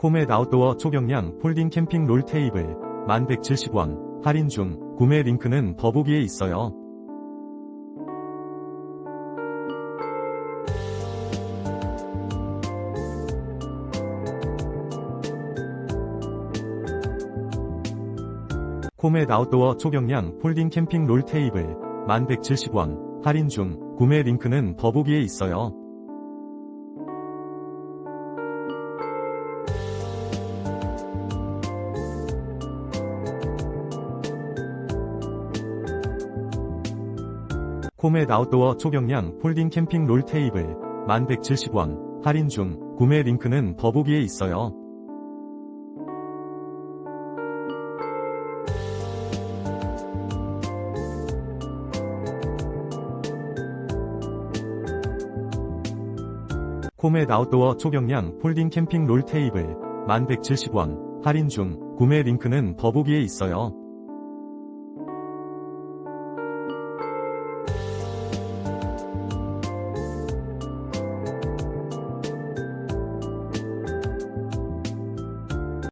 코멧 아웃도어 초경량 폴딩 캠핑 롤 테이블 1170원 할인 중 구매 링크는 더보기에 있어요. 코멧 아웃도어 초경량 폴딩 캠핑 롤 테이블 1170원 할인 중 구매 링크는 더보기에 있어요. 코멧 아웃도어 초경량 폴딩 캠핑 롤 테이블 1170원 할인 중 구매 링크는 더보기에 있어요. 코멧 아웃도어 초경량 폴딩 캠핑 롤 테이블 1170원 할인 중 구매 링크는 더보기에 있어요.